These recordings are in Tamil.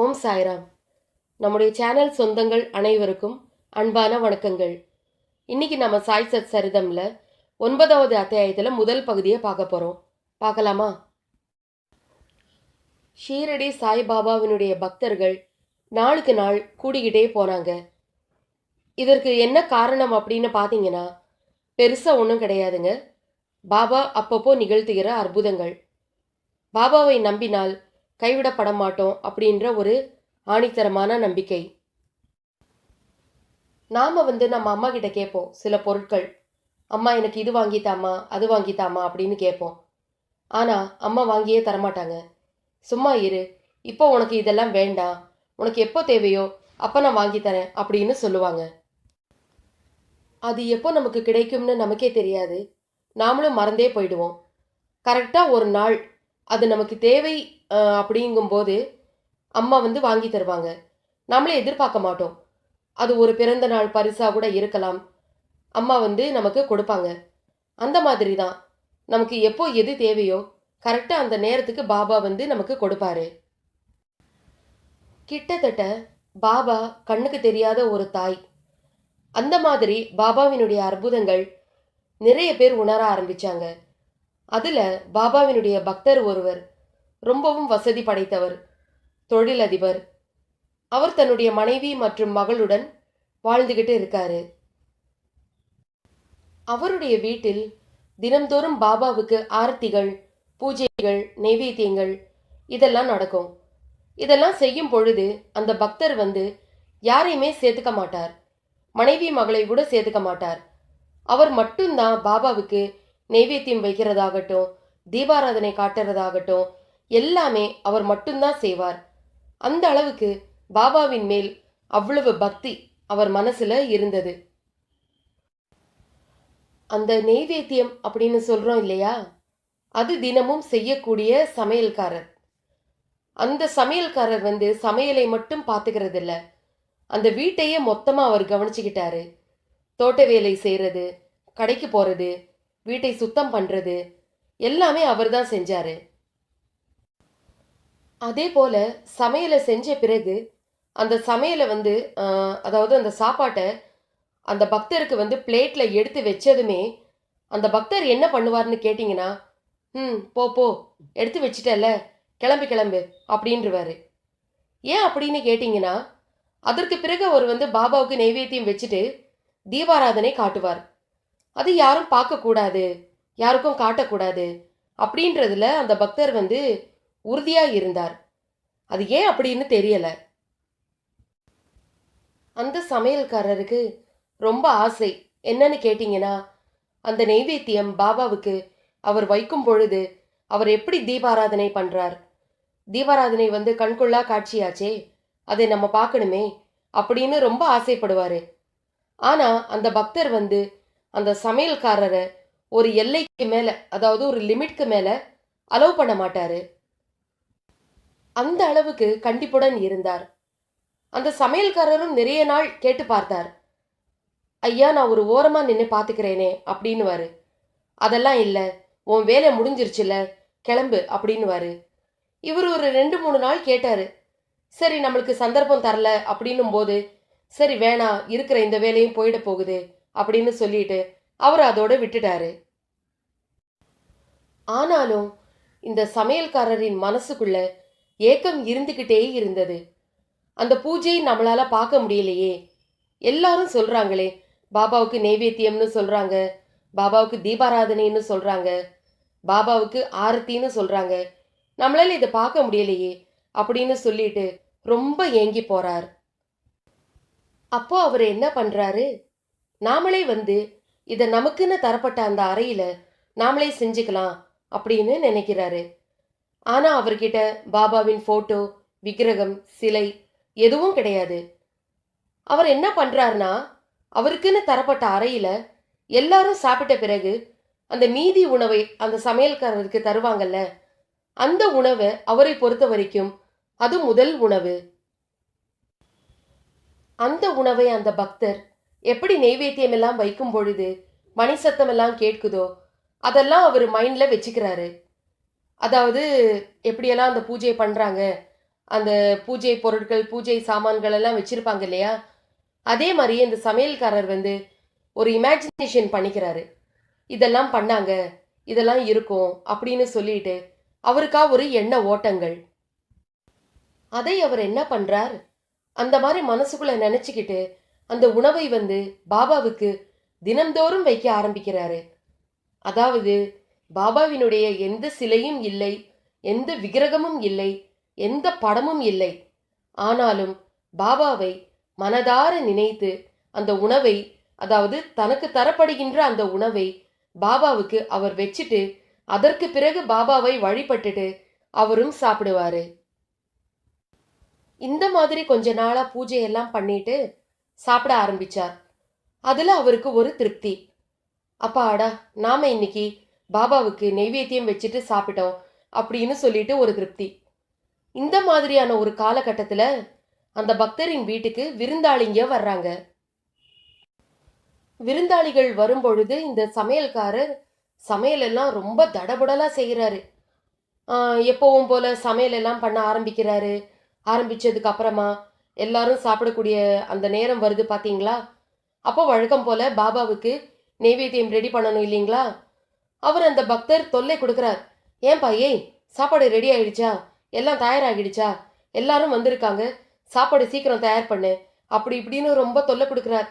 ஓம் சாய்ராம். நம்முடைய சேனல் சொந்தங்கள் அனைவருக்கும் அன்பான வணக்கங்கள். இன்னைக்கு நம்ம சாய் சத் சரிதம்ல ஒன்பதாவது அத்தியாயத்தில் முதல் பகுதியை பார்க்க போகிறோம் பார்க்கலாமா? ஷீரடி சாய்பாபாவினுடைய பக்தர்கள் நாளுக்கு நாள் கூடிக்கிட்டே போனாங்க. இதற்கு என்ன காரணம் அப்படின்னு பார்த்தீங்கன்னா பெருசாக ஒன்றும் கிடையாதுங்க. பாபா அப்பப்போ நிகழ்த்துகிற அற்புதங்கள். பாபாவை நம்பினால் கைவிடப்பட மாட்டோம் அப்படின்ற ஒரு ஆணித்தரமான நம்பிக்கை. நாம் வந்து நம்ம அம்மா கிட்ட கேட்போம் சில பொருட்கள் அம்மா எனக்கு இது வாங்கித்தாமா அது வாங்கித்தாமா அப்படின்னு கேட்போம். ஆனால் அம்மா வாங்கியே தரமாட்டாங்க. சும்மா இரு இப்போ உனக்கு இதெல்லாம் வேண்டாம் உனக்கு எப்போ தேவையோ அப்போ நான் வாங்கி தரேன் அப்படின்னு சொல்லுவாங்க. அது எப்போ நமக்கு கிடைக்கும்னு நமக்கே தெரியாது. நாமளும் மறந்தே போயிடுவோம். கரெக்டாக ஒரு நாள் அது நமக்கு தேவை அப்படிங்கும்போது அம்மா வந்து வாங்கி தருவாங்க. நம்மளே எதிர்பார்க்க மாட்டோம். அது ஒரு பிறந்த நாள் பரிசாக கூட இருக்கலாம். அம்மா வந்து நமக்கு கொடுப்பாங்க. அந்த மாதிரி தான். நமக்கு எப்போ எது தேவையோ கரெக்டாக அந்த நேரத்துக்கு பாபா வந்து நமக்கு கொடுப்பாரு. கிட்டத்தட்ட பாபா கண்ணுக்கு தெரியாத ஒரு தாய். அந்த மாதிரி பாபாவினுடைய அற்புதங்கள் நிறைய பேர் உணர ஆரம்பித்தாங்க அதில் பாபாவினுடைய பக்தர் ஒருவர் ரொம்பவும் வசதி படைத்தவர் தொழிலதிபர். அவர் தன்னுடைய மனைவி மற்றும் மகளுடன் வாழ்ந்துகிட்டு இருக்காரு. அவருடைய வீட்டில் தினம்தோறும் பாபாவுக்கு ஆர்த்திகள் பூஜைகள் நெய்வேத்தியங்கள் இதெல்லாம் நடக்கும். இதெல்லாம் செய்யும் பொழுது அந்த பக்தர் வந்து யாரையுமே சேர்த்துக்க மாட்டார். மனைவி மகளை கூட சேர்த்துக்க மாட்டார். அவர் மட்டும்தான் பாபாவுக்கு நெய்வேத்தியம் வைக்கிறதாகட்டும் தீபாராதனை காட்டுறதாகட்டும் எல்லாமே அவர் மட்டும்தான் செய்வார். அந்த அளவுக்கு பாபாவின் மேல் அவ்வளவு பக்தி அவர் மனசுல இருந்தது. அந்த நெய்வேத்தியம் அப்படின்னு சொல்றோம் இல்லையா? அது தினமும் செய்யக்கூடிய சமையல்காரர். அந்த சமையல்காரர் வந்து சமையலை மட்டும் பார்த்துக்கிறது இல்லை அந்த வீட்டையே மொத்தமாக அவர் கவனிச்சுக்கிட்டாரு. தோட்ட வேலை செய்கிறது கடைக்கு போகிறது வீட்டை சுத்தம் பண்ணுறது எல்லாமே அவர் தான் செஞ்சாரு. அதே போல் சமையலை செஞ்ச பிறகு அந்த சமையலை வந்து அதாவது அந்த சாப்பாட்டை அந்த பக்தருக்கு வந்து பிளேட்டில் எடுத்து வச்சதுமே அந்த பக்தர் என்ன பண்ணுவார்னு கேட்டிங்கன்னா ம் போ போ எடுத்து வச்சிட்டல கிளம்பு கிளம்பு அப்படின்றவாரு. ஏன் அப்படின்னு கேட்டிங்கன்னா அதற்கு பிறகு அவர் வந்து பாபாவுக்கு நெய்வேத்தியம் வச்சுட்டு தீபாராதனை காட்டுவார். அது யாரும் பார்க்கக்கூடாது யாருக்கும் காட்டக்கூடாது அப்படின்றதுல அந்த பக்தர் வந்து உறுதியாக இருந்தார். அது ஏன் அப்படின்னு தெரியலை. அந்த சமையல்காரருக்கு ரொம்ப ஆசை. என்னன்னு கேட்டிங்கன்னா அந்த நெய்வேத்தியம் பாபாவுக்கு அவர் வைக்கும் பொழுது அவர் எப்படி தீபாராதனை பண்ணுறார் தீபாராதனை வந்து கண்கொள்ளா காட்சியாச்சே அதை நம்ம பார்க்கணுமே அப்படின்னு ரொம்ப ஆசைப்படுவார். ஆனால் அந்த பக்தர் வந்து அந்த சமையல்காரரை ஒரு எல்லைக்கு மேலே அதாவது ஒரு லிமிட்க்கு மேலே அலோவ் பண்ண மாட்டார். அந்த அளவுக்கு கண்டிப்புடன் இருந்தார். அந்த சமையல்காரரும் நிறைய நாள் கேட்டு பார்த்தார். ஐயா நான் ஒரு ஓரமாக நின்று பார்த்துக்கிறேனே அப்படின்னுவாரு. அதெல்லாம் இல்லை. உன் வேலை முடிஞ்சிருச்சுல கிளம்பு அப்படின்னுவாரு. இவர் ஒரு ரெண்டு மூணு நாள் கேட்டார். சரி நம்மளுக்கு சந்தர்ப்பம் தரல அப்படின்னும் போது சரி வேணாம் இருக்கிற இந்த வேலையும் போயிட போகுது அப்படின்னு சொல்லிட்டு அவர் அதோட விட்டுட்டாரு. ஆனாலும் இந்த சமையல்காரரின் மனசுக்குள்ள ஏக்கம் இருந்துக்கிட்டே இருந்தது. அந்த பூஜையை நம்மளால பார்க்க முடியலையே. எல்லாரும் சொல்றாங்களே பாபாவுக்கு நெய்வேத்தியம்னு சொல்றாங்க. பாபாவுக்கு தீபாராதனைன்னு சொல்றாங்க. பாபாவுக்கு ஆரத்தின்னு சொல்றாங்க. நம்மளால இதை பார்க்க முடியலையே அப்படின்னு சொல்லிட்டு ரொம்ப ஏங்கி போறார். அப்போ அவர் என்ன பண்றாரு? நாமளே வந்து இதை நமக்குன்னு தரப்பட்ட அந்த அறையில நாமளே செஞ்சுக்கலாம் அப்படின்னு நினைக்கிறாரு. ஆனால் அவர்கிட்ட பாபாவின் ஃபோட்டோ விக்கிரகம் சிலை எதுவும் கிடையாது. அவர் என்ன பண்ணுறாருனா அவருக்குன்னு தரப்பட்ட அறையில் எல்லாரும் சாப்பிட்ட பிறகு அந்த மீதி உணவை அந்த சமையல்காரருக்கு தருவாங்கல்ல அந்த உணவை அவரை பொறுத்த வரைக்கும் அது முதல் உணவு. அந்த உணவை அந்த பக்தர் எப்படி நெய்வேத்தியம் எல்லாம் வைக்கும் பொழுது மணி சத்தம் எல்லாம் கேட்குதோ அதெல்லாம் அவர் மைண்டில் வச்சுக்கிறாரு. அதாவது எப்படியெல்லாம் அந்த பூஜையை பண்ணுறாங்க அந்த பூஜை பொருட்கள் பூஜை சாமான்கள் எல்லாம் வச்சுருப்பாங்க இல்லையா? அதே மாதிரி இந்த சமையல்காரர் வந்து ஒரு இமேஜினேஷன் பண்ணிக்கிறாரு. இதெல்லாம் பண்ணாங்க இதெல்லாம் இருக்கும் அப்படின்னு சொல்லிட்டு அவருக்கா ஒரு எண்ண ஓட்டங்கள். அதை அவர் என்ன பண்ணுறார் அந்த மாதிரி மனசுக்குள்ளே நினச்சிக்கிட்டு அந்த உணவை வந்து பாபாவுக்கு தினந்தோறும் வைக்க ஆரம்பிக்கிறாரு. அதாவது பாபாவினுடைய எந்த சிலையும் இல்லை எந்த விக்கிரகமும் இல்லை எந்த படமும் இல்லை. ஆனாலும் பாபாவை மனதார நினைத்து அந்த உணவை அதாவது தனக்கு தரப்படுகின்ற அந்த உணவை பாபாவுக்கு அவர் வச்சுட்டு அதற்கு பிறகு பாபாவை வழிபட்டுட்டு அவரும் சாப்பிடுவாரு. இந்த மாதிரி கொஞ்ச நாளா பூஜையெல்லாம் பண்ணிட்டு சாப்பிட ஆரம்பிச்சார். அதுல அவருக்கு ஒரு திருப்தி. அப்பாடா நாம இன்னைக்கு பாபாவுக்கு நெய்வேத்தியம் வச்சுட்டு சாப்பிட்டோம் அப்படின்னு சொல்லிட்டு ஒரு திருப்தி. இந்த மாதிரியான ஒரு காலகட்டத்தில் அந்த பக்தரின் வீட்டுக்கு விருந்தாளிங்க வர்றாங்க. விருந்தாளிகள் வரும்பொழுது இந்த சமையல்காரர் சமையலெல்லாம் ரொம்ப தடபுடலாக செய்கிறாரு எப்போவும் போல சமையலெல்லாம் பண்ண ஆரம்பிக்கிறாரு. ஆரம்பித்ததுக்கு அப்புறமா எல்லாரும் சாப்பிடக்கூடிய அந்த நேரம் வருது பார்த்தீங்களா அப்போ வழக்கம் போல பாபாவுக்கு நெய்வேத்தியம் ரெடி பண்ணணும் இல்லைங்களா? அவர் அந்த பக்தர் தொல்லை கொடுக்குறார். ஏன்பா ஏய் சாப்பாடு ரெடி ஆயிடுச்சா? எல்லாம் தயாராகிடுச்சா? எல்லாரும் வந்திருக்காங்க. சாப்பாடு சீக்கிரம் தயார் பண்ணு. அப்படி இப்படின்னு ரொம்ப தொல்லை கொடுக்குறார்.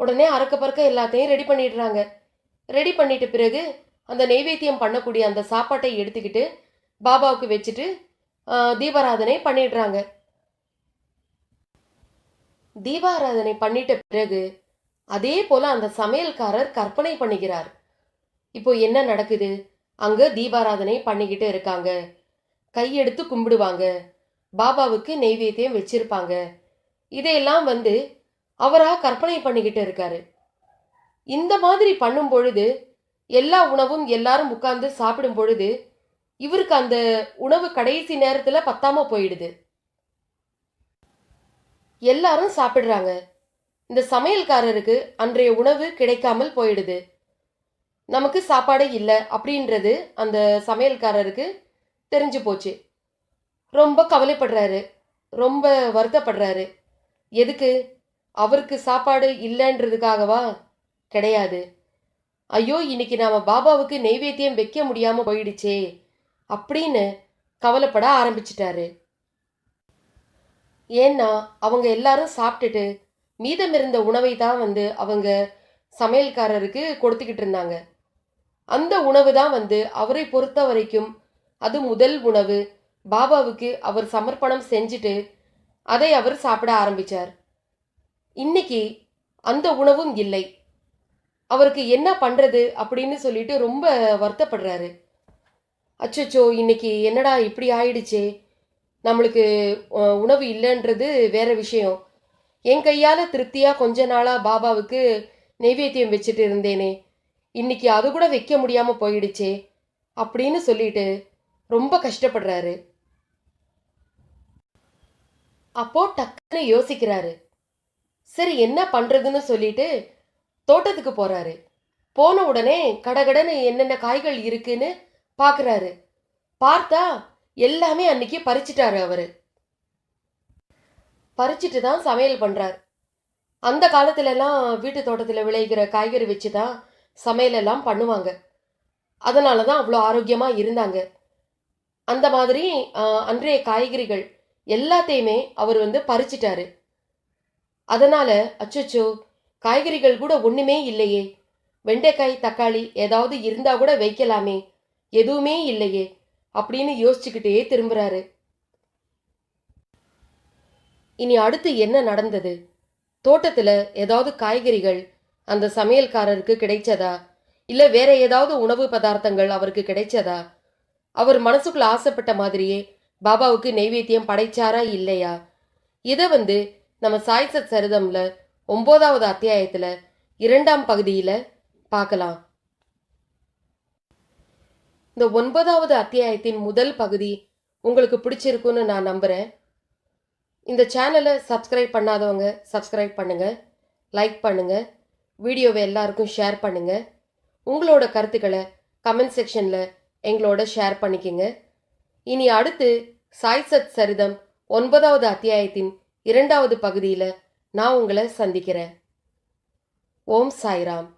உடனே அறக்க பறக்க எல்லாத்தையும் ரெடி பண்ணிடுறாங்க. ரெடி பண்ணிட்ட பிறகு அந்த நெய்வேத்தியம் பண்ணக்கூடிய அந்த சாப்பாட்டை எடுத்துக்கிட்டு பாபாவுக்கு வச்சுட்டு தீபாராதனை பண்ணிடுறாங்க. தீபாராதனை பண்ணிட்ட பிறகு அதே போல அந்த சமையல்காரர் கற்பனை பண்ணுகிறார். இப்போ என்ன நடக்குது? அங்க தீபாராதனை பண்ணிக்கிட்டு இருக்காங்க. கையெடுத்து கும்பிடுவாங்க. பாபாவுக்கு நெய்வேத்தியம் வச்சிருப்பாங்க. இதையெல்லாம் வந்து அவரா கற்பனை பண்ணிக்கிட்டு இருக்காரு. இந்த மாதிரி பண்ணும் பொழுது எல்லா உணவும் எல்லாரும் உட்கார்ந்து சாப்பிடும் பொழுது இவருக்கு அந்த உணவு கடைசி நேரத்துல பத்தாம போயிடுது. எல்லாரும் சாப்பிடுறாங்க. இந்த சமையல்காரருக்கு அன்றைய உணவு கிடைக்காமல் போயிடுது. நமக்கு சாப்பாடு இல்லை அப்படின்றது அந்த சமையல்காரருக்கு தெரிஞ்சு போச்சு. ரொம்ப கவலைப்படுறாரு. ரொம்ப வருத்தப்படுறாரு. எதுக்கு? அவருக்கு சாப்பாடு இல்லைன்றதுக்காகவா? கிடையாது. ஐயோ இன்னைக்கு நாம பாபாவுக்கு நெய்வேத்தியம் வைக்க முடியாம போயிடுச்சே அப்படின்னு கவலைப்பட ஆரம்பிச்சிட்டாரு. ஏன்னா அவங்க எல்லாரும் சாப்பிட்டுட்டு மீதம் இருந்த உணவை தான் வந்து அவங்க சமையல்காரருக்கு கொடுத்துக்கிட்டு இருந்தாங்க. அந்த உணவு தான் வந்து அவரை பொறுத்த வரைக்கும் அது முதல் உணவு. பாபாவுக்கு அவர் சமர்ப்பணம் செஞ்சுட்டு அதை அவர் சாப்பிட ஆரம்பிச்சார். இன்னைக்கு அந்த உணவும் இல்லை. அவருக்கு என்ன பண்ணுறது அப்படின்னு சொல்லிட்டு ரொம்ப வருத்தப்படுறாரு. அச்சச்சோ இன்னைக்கு என்னடா இப்படி ஆயிடுச்சே? நம்மளுக்கு உணவு இல்லைன்றது வேற விஷயம். என் கையால் திருப்தியாக கொஞ்ச நாளாக பாபாவுக்கு நெய்வேத்தியம் வச்சுட்டு இருந்தேனே. இன்னைக்கு அது கூட வைக்க முடியாமல் போயிடுச்சே அப்படின்னு சொல்லிட்டு ரொம்ப கஷ்டப்படுறாரு. அப்போ டக்குன்னு யோசிக்கிறாரு. சரி என்ன பண்ணுறதுன்னு சொல்லிட்டு தோட்டத்துக்கு போகிறாரு போன உடனே கடகடன்னு என்னென்ன காய்கள் இருக்குன்னு பார்க்குறாரு பார்த்தா எல்லாமே அன்னைக்கு பறிச்சிட்டாரு அவர். பறிச்சிட்டு தான் சமையல் பண்ணுறார் அந்த காலத்துலலாம் வீட்டு தோட்டத்தில் விளைகிற காய்கறி வச்சு தான் சமையல் எல்லாம் பண்ணுவாங்க. அதனால தான் அவ்வளோ ஆரோக்கியமாக இருந்தாங்க. அந்த மாதிரி அன்றைய காய்கறிகள் எல்லாத்தையுமே அவர் வந்து பறிச்சிட்டாரு. அதனால அச்சோ காய்கறிகள் கூட ஒன்றுமே இல்லையே. வெண்டைக்காய் தக்காளி ஏதாவது இருந்தா கூட வைக்கலாமே. எதுவுமே இல்லையே அப்படின்னு யோசிச்சுக்கிட்டே திரும்புறாரு. இனி அடுத்து என்ன நடந்தது? தோட்டத்தில் ஏதாவது காய்கறிகள் அந்த சமையல்காரருக்கு கிடைச்சதா? இல்ல வேற ஏதாவது உணவு பதார்த்தங்கள் அவருக்கு கிடைச்சதா? அவர் மனசுக்குள்ள ஆசைப்பட்ட மாதிரியே பாபாவுக்கு நெய்வேத்தியம் படைச்சாரா இல்லையா? இதை வந்து நம்ம சாய்சத் சரிதம்ல ஒன்பதாவது அத்தியாயத்துல இரண்டாம் பகுதியில பார்க்கலாம் இந்த ஒன்பதாவது அத்தியாயத்தின் முதல் பகுதி உங்களுக்கு பிடிச்சிருக்குன்னு நான் நம்புறேன். இந்த சேனலை சப்ஸ்கிரைப் பண்ணாதவங்க சப்ஸ்கிரைப் பண்ணுங்க லைக் பண்ணுங்கள் வீடியோவை எல்லாருக்கும் ஷேர் பண்ணுங்கள் உங்களோட கருத்துக்களை கமெண்ட் செக்ஷனில் எங்களோட ஷேர் பண்ணிக்கங்க. இனி அடுத்து சாய் சத் சரிதம் ஒன்பதாவது அத்தியாயத்தின் இரண்டாவது பகுதியில் நான் உங்களை சந்திக்கிறேன். ஓம் சாய்ராம்.